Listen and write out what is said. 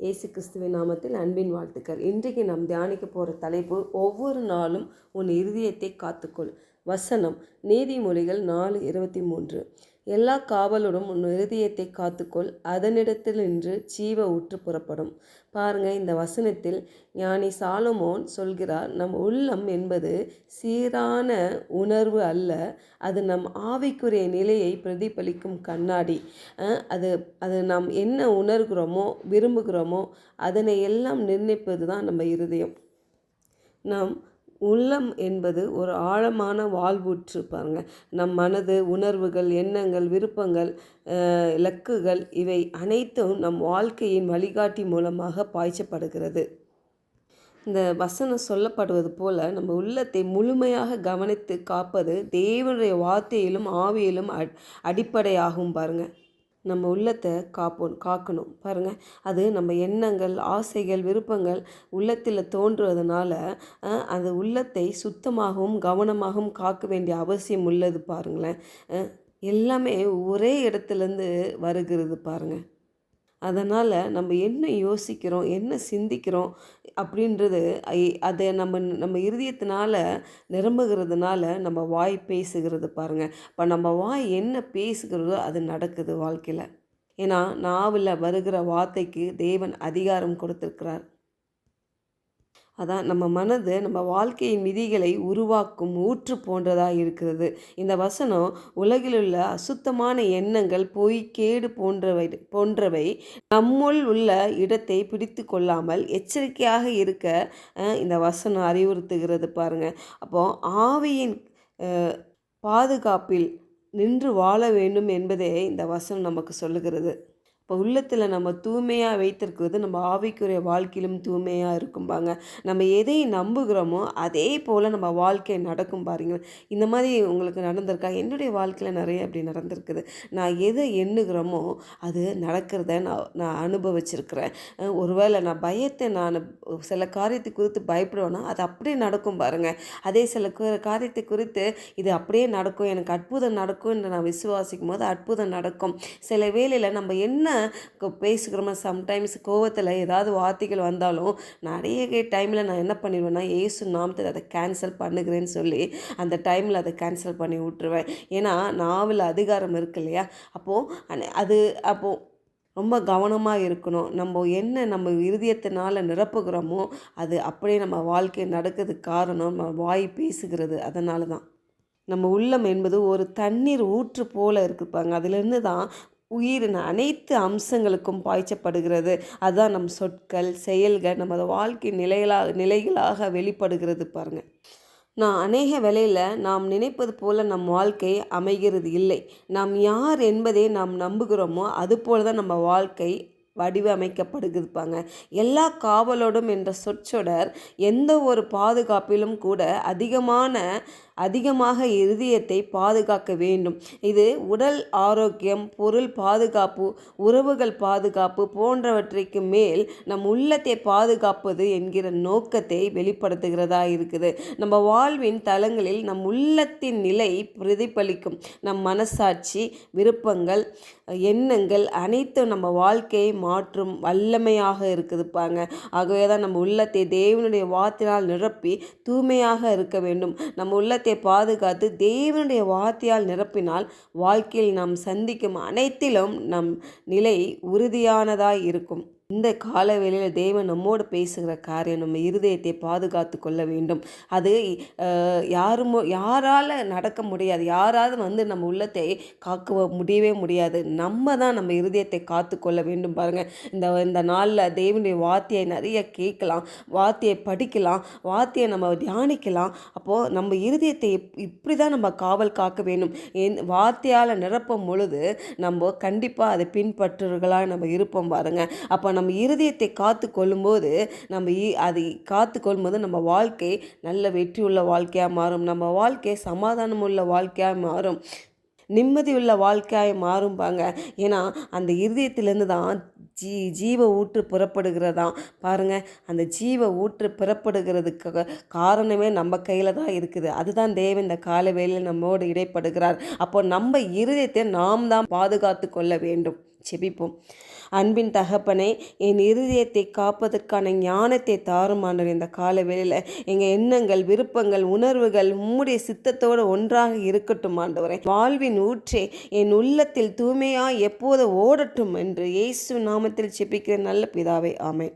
இயேசு கிறிஸ்துவின் நாமத்தில் அன்பின் வாழ்த்துக்கள். இன்றைக்கு நாம் தியானிக்க போகிற தலைப்பு ஒவ்வொரு நாளும் உன் இருதயத்தை காத்துக்கொள். வசனம் நீதிமொழிகள் நாலு இருபத்தி மூன்று. எல்லா காவலோடும் உன் இருதயத்தை காத்துக்கொள் அதனிடத்தில் நின்று ஜீவ ஊற்று புறப்படும். பாருங்க இந்த வசனத்தில் ஞானி சாலமோன் சொல்கிறார் நம் உள்ளம் என்பது சீரான உணர்வு அல்ல அது நம் ஆவிக்குரிய நிலையை பிரதிபலிக்கும் கண்ணாடி. அது அது நாம் என்ன உணர்கிறோமோ விரும்புகிறோமோ அதனை எல்லாம் நிர்ணயிப்பது தான் நம்ம இருதயம். நாம் உள்ளம் என்பது ஒரு ஆழமான வாழ்வூற்று பாருங்க. நம் மனது உணர்வுகள் எண்ணங்கள் விருப்பங்கள் இலக்குகள் இவை அனைத்தும் நம் வாழ்க்கையின் வழிகாட்டி மூலமாக பாய்ச்சப்படுகிறது. இந்த வசனம் சொல்லப்படுவது போல நம்ம உள்ளத்தை முழுமையாக கவனித்து காப்பது தேவனுடைய வார்த்தையிலும் ஆவியிலும் அடிப்படையாகும் பாருங்கள் நம்ம உள்ளத்தை காப்போம் காக்கணும். பாருங்கள் அது நம்ம எண்ணங்கள் ஆசைகள் விருப்பங்கள் உள்ளத்தில் தோன்றுவதனால அது அந்த உள்ளத்தை சுத்தமாகவும் கவனமாகவும் காக்க வேண்டிய அவசியம் உள்ளது பாருங்களேன். எல்லாமே ஒரே இடத்துலேருந்து வருகிறது பாருங்கள் அதனால் நம்ம என்ன யோசிக்கிறோம் என்ன சிந்திக்கிறோம் அப்படின்றது அதை நம்ம நம்ம இருதயத்தினால நிரம்புகிறதுனால நம்ம வாய் பேசுகிறது பாருங்கள் இப்போ நம்ம வாய் என்ன பேசுகிறதோ அது நடக்குது வாழ்க்கையில். ஏன்னா நாவில் வருகிற வார்த்தைக்கு தேவன் அதிகாரம் கொடுத்துருக்கிறார். அதான் நம்ம மனது நம்ம வாழ்க்கையின் விதிகளை உருவாக்கும் ஊற்று போன்றதாக இருக்கிறது. இந்த வசனம் உலகிலுள்ள அசுத்தமான எண்ணங்கள் பொய் கேடு போன்றவை போன்றவை நம்முள் உள்ள இடத்தை பிடித்து கொள்ளாமல் எச்சரிக்கையாக இருக்க இந்த வசனம் அறிவுறுத்துகிறது பாருங்கள் அப்போ ஆவியின் பாதுகாப்பில் நின்று வாழ வேண்டும் என்பதே இந்த வசனம் நமக்கு சொல்லுகிறது. இப்போ உள்ளத்தில் நம்ம தூய்மையாக வைத்திருக்கிறது நம்ம ஆவிக்குரிய வாழ்க்கையிலும் தூய்மையாக இருக்கும்பாங்க. நம்ம எதை நம்புகிறோமோ அதே போல் நம்ம வாழ்க்கை நடக்கும் பாருங்க. இந்த மாதிரி உங்களுக்கு நடந்திருக்கா? என்னுடைய வாழ்க்கையில் நிறைய அப்படி நடந்திருக்குது. நான் எதை எண்ணுகிறோமோ அது நடக்கிறத நான் நான் அனுபவிச்சிருக்கிறேன். ஒருவேளை நான் பயத்தை நான் சில காரியத்தை குறித்து பயப்படுவேன்னா அது அப்படியே நடக்கும் பாருங்கள் அதே சில காரியத்தை குறித்து இது அப்படியே நடக்கும். எனக்கு அற்புதம் நடக்கும் என்று நான் விசுவாசிக்கும் போது அற்புதம் நடக்கும். சில வேளையில் நம்ம என்ன பேசுகிறோமோ சம்டைம்ஸ் கோவத்தில் ஏதாவது வார்த்தைகள் வந்தாலும் நிறைய டைமில் நான் என்ன பண்ணிடுவேன்னா ஏசு நாமத்தில் அதை கேன்சல் பண்ணுகிறேன்னு சொல்லி அந்த டைமில் அதை கேன்சல் பண்ணி விட்டுருவேன். ஏன்னா நாவில் அதிகாரம் இருக்கு இல்லையா? அப்போது அது அப்போது ரொம்ப கவனமாக இருக்கணும். நம்ம என்ன நம்ம இருதயத்தினால் நிரப்புகிறோமோ அது அப்படியே நம்ம வாழ்க்கை நடக்கிறதுக்கு காரணம் நம்ம வாய் பேசுகிறது. அதனால தான் நம்ம உள்ளம் என்பது ஒரு தண்ணீர் ஊற்று போல இருக்குப்பாங்க அதிலிருந்து தான் உயிரின் அனைத்து அம்சங்களுக்கும் பாய்ச்சப்படுகிறது. அதுதான் நம் சொற்கள் செயல்கள் நமது வாழ்க்கை நிலைகளாக நிலைகளாக வெளிப்படுகிறது பாருங்கள் நான் அநேக வேலையில் நாம் நினைப்பது போல நம் வாழ்க்கை அமைகிறது இல்லை. நாம் யார் என்பதை நாம் நம்புகிறோமோ அதுபோல் தான் நம்ம வாழ்க்கை வடிவமைக்கப்படுகிறதுப்பாங்க எல்லா காவலோடும் என்ற சொற்றொடர் எந்த ஒரு பாதுகாப்பிலும் கூட அதிகமான அதிகமாக இருதயத்தை பாதுகாக்க வேண்டும். இது உடல் ஆரோக்கியம் பொருள் பாதுகாப்பு உறவுகள் பாதுகாப்பு போன்றவற்றிற்கு மேல் நம் உள்ளத்தை பாதுகாப்பது என்கிற நோக்கத்தை வெளிப்படுத்துகிறதா இருக்குது. நம்ம வாழ்வின் தளங்களில் நம் உள்ளத்தின் நிலை பிரதிபலிக்கும். நம் மனசாட்சி விருப்பங்கள் எண்ணங்கள் அனைத்தும் நம்ம வாழ்க்கையை மாற்றும் வல்லமையாக இருக்குதுப்பாங்க. ஆகவே தான் நம்ம உள்ளத்தை தேவனுடைய வாத்தினால் நிரப்பி தூய்மையாக இருக்க வேண்டும். நம்ம உள்ளத்தை பாதுகாத்து தேவனுடைய வார்த்தையால் நிரப்பினால் வாழ்க்கையில் நாம் சந்திக்கும் அனைத்திலும் நம் நிலை உறுதியானதாய் இருக்கும். இந்த காலவேளையில் தேவன் நம்மோடு பேசுகிற காரியம் நம்ம இருதயத்தை பாதுகாத்து கொள்ள வேண்டும். அது யாரும் யாரால் நடக்க முடியாது. யாராவது வந்து நம்ம உள்ளத்தை காக்க முடியவே முடியாது. நம்ம தான் நம்ம இருதயத்தை காத்து கொள்ள வேண்டும் பாருங்கள் இந்த இந்த நாளில் தேவனுடைய வார்த்தையை நிறைய கேட்கலாம். வார்த்தையை படிக்கலாம். வார்த்தையை நம்ம தியானிக்கலாம். அப்போது நம்ம இருதயத்தை இப்படி தான் நம்ம காவல் காக்க வேண்டும். என் வார்த்தையால் நிரப்பும் பொழுது நம்ம கண்டிப்பாக அதை பின்பற்றுகளாக நம்ம இருப்போம் பாருங்க. அப்போ நம்ம இருதயத்தை காத்து கொள்ளும்போது நம்ம இ- அதை காத்து கொள்ளும்போது நம்ம வாழ்க்கை நல்ல வெற்றியுள்ள வாழ்க்கையாக மாறும். நம்ம வாழ்க்கை சமாதானம் உள்ள வாழ்க்கையாக மாறும். நிம்மதியுள்ள வாழ்க்கையாக மாறும்பாங்க. ஏன்னா அந்த இருதயத்திலேருந்து தான் ஜீ ஜீவ ஊற்று புறப்படுகிறதாம். பாருங்க அந்த ஜீவ ஊற்று புறப்படுகிறதுக்கு காரணமே நம்ம கையில் தான் இருக்குது. அதுதான் தேவன் இந்த கால வேலையில் நம்மோடு இடைப்படுகிறார். அப்போ நம்ம இருதயத்தை நாம் தான் பாதுகாத்து கொள்ள வேண்டும். செபிப்போம் அன்பின் தகப்பனே என் இருதயத்தை காப்பதற்கான ஞானத்தை தாருமானர் இந்த கால வேளையில் எங்கள் எண்ணங்கள் விருப்பங்கள் உணர்வுகள் உம்முடைய சித்தத்தோடு ஒன்றாக இருக்கட்டும் ஆண்டவரே. வாழ்வின் ஊற்றே என் உள்ளத்தில் தூய்மையாக எப்போது ஓடட்டும் என்று இயேசு நாம நாமத்தில் செபிக்கிற நல்ல பிதாவே ஆமென்